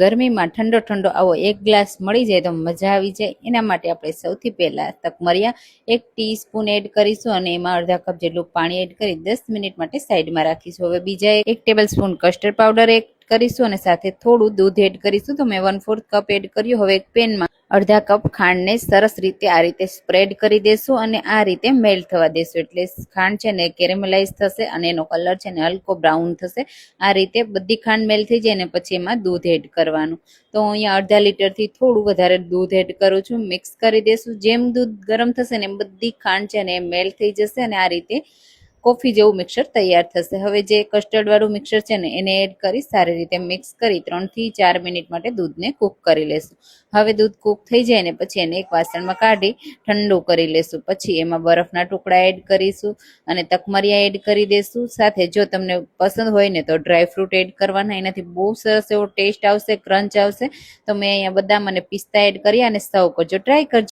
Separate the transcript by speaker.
Speaker 1: ગરમીમાં ઠંડો ઠંડો આવો એક ગ્લાસ મળી જાય તો મજા આવી જાય. એના માટે આપણે સૌથી પહેલા તકમરિયા એક ટીસ્પૂન એડ કરીશું અને એમાં અડધા કપ જેટલું પાણી એડ કરી દસ મિનિટ માટે સાઈડમાં રાખીશું. હવે બીજા એક tablespoon custard powder add કરીશું અને સાથે થોડું દૂધ એડ કરીશું. તો મેં વન ફોર્થ કપ એડ કર્યું. હવે એક પેનમાં અડધા કપ ખાંડને સરસ રીતે આ રીતે સ્પ્રેડ કરી દેશું અને આ રીતે મેલ્ટ થવા દેશું. એટલે ખાંડ છે ને કેરેમલાઇઝ થશે અને એનો કલર છે ને હલકો બ્રાઉન થશે. આ રીતે બધી ખાંડ મેલ્ટ થઈ જાય ને પછી એમાં દૂધ એડ કરવાનું. તો હું અહીંયા અડધા લીટરથી થોડું વધારે દૂધ એડ કરું છું. મિક્સ કરી દેશું. જેમ દૂધ ગરમ થશે ને બધી ખાંડ છે ને એ મેલ્ટ થઈ જશે અને આ રીતે કોફી જેવું મિક્સર તૈયાર થશે. હવે જે કસ્ટર્ડ વાળું મિક્સર છે ને, એને એડ કરી સારી રીતે મિક્સ કરી ત્રણથી ચાર મિનિટ માટે દૂધને કૂક કરી લેશું. હવે દૂધ કૂક થઈ જાય ને પછી એને એક વાસણમાં કાઢી ઠંડુ કરી લેશું. પછી એમાં બરફના ટુકડા એડ કરીશું અને તકમરિયા એડ કરી દેશું. સાથે જો તમને પસંદ હોય ને તો ડ્રાય ફ્રૂટ એડ કરવાના. એનાથી બહુ સરસ એવો ટેસ્ટ આવશે ક્રંચ આવશે. તો મેં અહીંયા બદામ અને પિસ્તા એડ કર્યા અને સર્વ કરજો ટ્રાય કરજો.